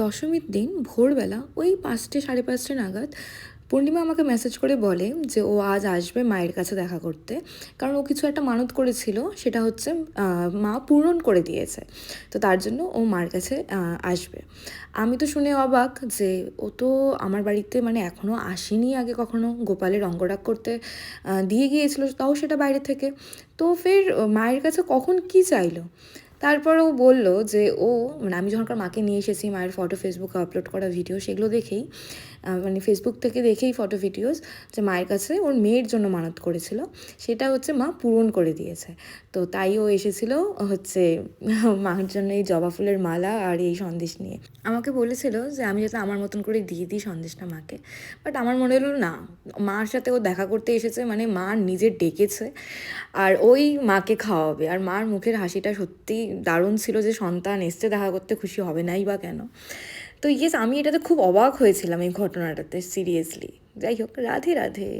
দশমীর দিন ভোরবেলা ওই পাঁচটে, সাড়ে পাঁচটা নাগাদ পূর্ণিমা আমাকে মেসেজ করে বলে যে, ও আজ আসবে মায়ের কাছে দেখা করতে। কারণ ও কিছু একটা মানত করেছিল, সেটা হচ্ছে মা পূরণ করে দিয়েছে। তো তার জন্য ও মার কাছে আসবে। আমি তো শুনে অবাক যে, ও তো আমার বাড়িতে মানে এখনও আসেনি আগে কখনো। গোপালের অঙ্গরাগ করতে দিয়ে গিয়েছিল, তাও সেটা বাইরে থেকে। তো ফের মায়ের কাছে কখন কি চাইলো? তারপর ও বলল যে, ও মানে আমি যখনকার মাকে নিয়ে এসেছি, মায়ের ফটো ফেসবুকে আপলোড করা ভিডিও সেগুলো দেখেই মানে ফেসবুক থেকে দেখেই ফটো ভিডিওস যে মায়ের কাছে ওর মেয়ের জন্য মানত করেছিল। সেটা হচ্ছে মা পূরণ করে দিয়েছে। তো তাই ও এসেছিল হচ্ছে মার জন্য এই জবা ফুলের মালা আর এই সন্দেশ নিয়ে। আমাকে বলেছিল যে, আমি যাতে আমার মতন করে দিয়ে দিই সন্দেশটা মাকে। বাট আমার মনে হলো, না মার সাথে ও দেখা করতে এসেছে মানে মা নিজে ডেকেছে আর ওই মাকে খাওয়াবে। আর মার মুখের হাসিটা সত্যি দারুণ ছিল যে সন্তান এসছে দেখা করতে খুশি হবে নাই বা কেন। তো ইয়েস আমি এটাতে খুব অবাক হয়েছিলাম এই ঘটনাটাতে সিরিয়াসলি যাই হোক, রাধে রাধে।